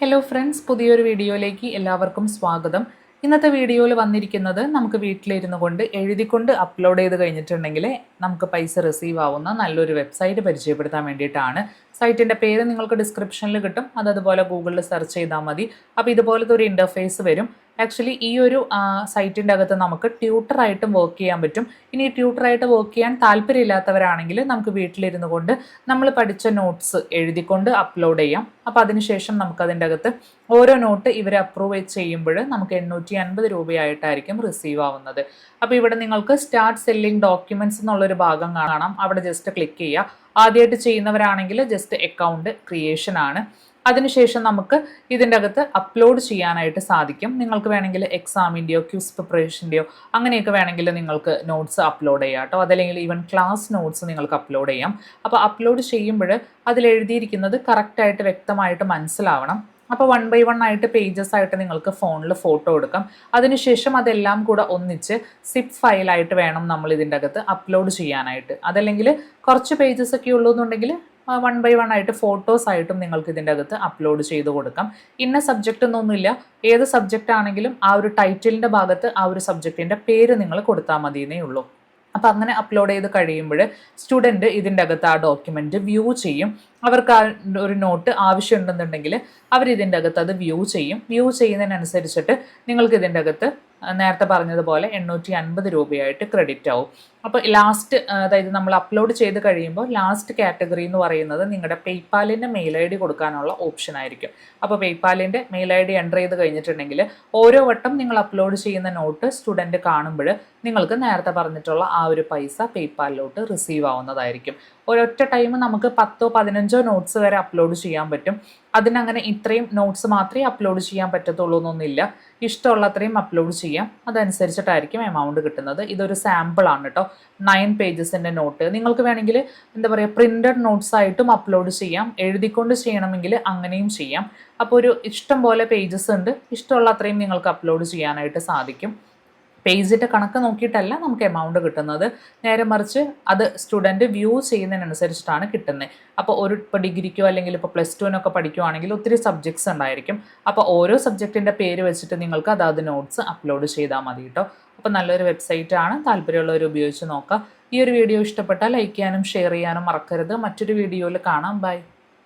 Hello friends പുതിയൊരു വീഡിയോയിലേക്ക് എല്ലാവർക്കും സ്വാഗതം. ഇന്നത്തെ വീഡിയോയിൽ വന്നിരിക്കുന്നത് നമുക്ക് വീട്ടിലിരുന്നു കൊണ്ട് എഴുതിക്കൊണ്ട് അപ്ലോഡ് ചെയ്ത് കഴിഞ്ഞിട്ടുണ്ടെങ്കിൽ നമുക്ക് പൈസ റിസീവ് ആവുന്ന നല്ലൊരു വെബ്സൈറ്റ് പരിചയപ്പെടുത്താൻ വേണ്ടിയിട്ടാണ്. സൈറ്റിന്റെ പേര് നിങ്ങൾക്ക് ഡിസ്ക്രിപ്ഷനിൽ കിട്ടും. അത് അതുപോലെ ഗൂഗിളിൽ സെർച്ച് ചെയ്താൽ മതി. അപ്പോൾ ഇതുപോലത്തെ ഒരു ഇന്റർഫേസ് വരും. ആക്ച്വലി ഈ ഒരു സൈറ്റിന്റെ അകത്ത് നമുക്ക് ട്യൂട്ടറായിട്ടും വർക്ക് ചെയ്യാൻ പറ്റും. ഇനി ട്യൂട്ടറായിട്ട് വർക്ക് ചെയ്യാൻ താല്പര്യമില്ലാത്തവരാണെങ്കിൽ നമുക്ക് വീട്ടിലിരുന്നു കൊണ്ട് നമ്മൾ പഠിച്ച നോട്ട്സ് എഴുതിക്കൊണ്ട് അപ്ലോഡ് ചെയ്യാം. അപ്പോൾ അതിനുശേഷം നമുക്ക് അതിന്റെ അകത്ത് ഓരോ നോട്ട് ഇവർ അപ്രൂവ് ചെയ്യുമ്പോൾ നമുക്ക് എണ്ണൂറ്റി അൻപത് രൂപയായിട്ടായിരിക്കും റിസീവ് ആവുന്നത്. അപ്പോൾ ഇവിടെ നിങ്ങൾക്ക് സ്റ്റാർട്ട് സെല്ലിംഗ് ഡോക്യുമെന്റ്സ് എന്നുള്ളൊരു ഭാഗം കാണാം. അവിടെ ജസ്റ്റ് ക്ലിക്ക് ചെയ്യുക ആദ്യമായിട്ട് ചെയ്യുന്നവരാണെങ്കിൽ ജസ്റ്റ് അക്കൗണ്ട് ക്രിയേഷൻ ആണ്. അതിനുശേഷം നമുക്ക് ഇതിന്റെ അകത്ത് അപ്ലോഡ് ചെയ്യാനായിട്ട് സാധിക്കും. നിങ്ങൾക്ക് വേണമെങ്കിൽ എക്സാമിന്റെയോ ക്യൂസ് പ്രിപ്പറേഷന്റെയോ അങ്ങനെയൊക്കെ വേണമെങ്കിൽ നിങ്ങൾക്ക് നോട്ട്സ് അപ്ലോഡ് ചെയ്യാം കേട്ടോ. അതല്ലെങ്കിൽ ഈവൻ ക്ലാസ് നോട്ട്സ് നിങ്ങൾക്ക് അപ്ലോഡ് ചെയ്യാം. അപ്പോൾ അപ്ലോഡ് ചെയ്യുമ്പോൾ അതിൽ എഴുതിയിരിക്കുന്നത് കറക്റ്റായിട്ട് വ്യക്തമായിട്ട് മനസ്സിലാവണം. അപ്പോൾ വൺ ബൈ വൺ ആയിട്ട് പേജസ് ആയിട്ട് നിങ്ങൾക്ക് ഫോണിൽ ഫോട്ടോ എടുക്കാം. അതിനുശേഷം അതെല്ലാം കൂടെ ഒന്നിച്ച് സിപ്പ് ഫയലായിട്ട് വേണം നമ്മൾ ഇതിന്റെ അകത്ത് അപ്ലോഡ് ചെയ്യാനായിട്ട്. അതല്ലെങ്കിൽ കുറച്ച് പേജസ് ഒക്കെ ഉള്ളൂ എന്നുണ്ടെങ്കിൽ വൺ ബൈ വൺ ആയിട്ട് ഫോട്ടോസ് ആയിട്ടും നിങ്ങൾക്ക് ഇതിന്റെ അകത്ത് അപ്ലോഡ് ചെയ്ത് കൊടുക്കാം. ഇന്ന സബ്ജക്റ്റ് എന്നൊന്നുമില്ല ഏത് സബ്ജക്റ്റ് ആണെങ്കിലും ആ ഒരു ടൈറ്റിലിന്റെ ഭാഗത്ത് ആ ഒരു സബ്ജക്റ്റിന്റെ പേര് നിങ്ങൾ കൊടുത്താൽ മതിയെന്നേ ഉള്ളൂ. അപ്പോൾ അങ്ങനെ അപ്ലോഡ് ചെയ്ത് കഴിയുമ്പോൾ സ്റ്റുഡന്റ് ഇതിന്റെ അകത്ത് ആ ഡോക്യുമെന്റ് വ്യൂ ചെയ്യും. അവർക്ക് ആ ഒരു നോട്ട് ആവശ്യമുണ്ടെന്നുണ്ടെങ്കിൽ അവർ ഇതിന്റെ അകത്ത് അത് വ്യൂ ചെയ്യും. വ്യൂ ചെയ്യുന്നതിനനുസരിച്ചിട്ട് നിങ്ങൾക്ക് ഇതിന്റെ അകത്ത് നേരത്തെ പറഞ്ഞതുപോലെ എണ്ണൂറ്റി അൻപത് രൂപയായിട്ട് ക്രെഡിറ്റ് ആവും. അപ്പോൾ ലാസ്റ്റ് അതായത് നമ്മൾ അപ്ലോഡ് ചെയ്ത് കഴിയുമ്പോൾ ലാസ്റ്റ് കാറ്റഗറി എന്ന് പറയുന്നത് നിങ്ങളുടെ പേയ്പാലിന്റെ മെയിൽ ഐ ഡി കൊടുക്കാനുള്ള ഓപ്ഷൻ ആയിരിക്കും. അപ്പോൾ പേയ്പാലിന്റെ മെയിൽ ഐ ഡി എന്റർ ചെയ്ത് കഴിഞ്ഞിട്ടുണ്ടെങ്കിൽ ഓരോ വട്ടം നിങ്ങൾ അപ്ലോഡ് ചെയ്യുന്ന നോട്ട് സ്റ്റുഡന്റ് കാണുമ്പോൾ നിങ്ങൾക്ക് നേരത്തെ പറഞ്ഞിട്ടുള്ള ആ ഒരു പൈസ പേയ്പാലിലോട്ട് റിസീവ് ആവുന്നതായിരിക്കും. ഒരൊറ്റ ടൈം നമുക്ക് പത്തോ പതിനഞ്ചോ നോട്ട്സ് വരെ അപ്ലോഡ് ചെയ്യാൻ പറ്റും. അതിനങ്ങനെ ഇത്രയും നോട്ട്സ് മാത്രമേ അപ്ലോഡ് ചെയ്യാൻ പറ്റത്തുള്ളൂ എന്നൊന്നുമില്ല. ഇഷ്ടമുള്ള അത്രയും അപ്ലോഡ് ചെയ്യാം. അതനുസരിച്ചിട്ടായിരിക്കും എമൗണ്ട് കിട്ടുന്നത്. ഇതൊരു സാമ്പിൾ ആണ് കേട്ടോ നയൻ പേജസിന്റെ നോട്ട് നിങ്ങൾക്ക് വേണമെങ്കിൽ എന്താ പറയുക പ്രിന്റഡ് നോട്ട്സ് ആയിട്ടും അപ്ലോഡ് ചെയ്യാം. എഴുതിക്കൊണ്ട് ചെയ്യണമെങ്കിൽ അങ്ങനെയും ചെയ്യാം. അപ്പോൾ ഒരു ഇഷ്ടം പോലെ പേജസ് ഉണ്ട്. ഇഷ്ടമുള്ള അത്രയും നിങ്ങൾക്ക് അപ്ലോഡ് ചെയ്യാനായിട്ട് സാധിക്കും. പേജിന്റെ കണക്ക് നോക്കിയിട്ടല്ല നമുക്ക് എമൗണ്ട് കിട്ടുന്നത്. നേരെ മറിച്ച് അത് സ്റ്റുഡന്റ് വ്യൂ ചെയ്യുന്നതിനനുസരിച്ചിട്ടാണ് കിട്ടുന്നത് അപ്പോൾ ഒരു ഇപ്പോൾ ഡിഗ്രിക്കോ അല്ലെങ്കിൽ ഇപ്പോൾ പ്ലസ് ടുവിനൊക്കെ പഠിക്കുവാണെങ്കിൽ ഒത്തിരി സബ്ജക്ട്സ് ഉണ്ടായിരിക്കും. അപ്പോൾ ഓരോ സബ്ജക്റ്റിന്റെ പേര് വെച്ചിട്ട് നിങ്ങൾക്ക് അതാത് നോട്ട്സ് അപ്ലോഡ് ചെയ്താൽ മതി കേട്ടോ അപ്പോൾ നല്ലൊരു വെബ്സൈറ്റ് ആണ്. താല്പര്യമുള്ളവർ ഉപയോഗിച്ച് നോക്കാം. ഈ ഒരു വീഡിയോ ഇഷ്ടപ്പെട്ടാൽ ലൈക്ക് ചെയ്യാനും ഷെയർ ചെയ്യാനും മറക്കരുത്. മറ്റൊരു വീഡിയോയിൽ കാണാം. ബൈ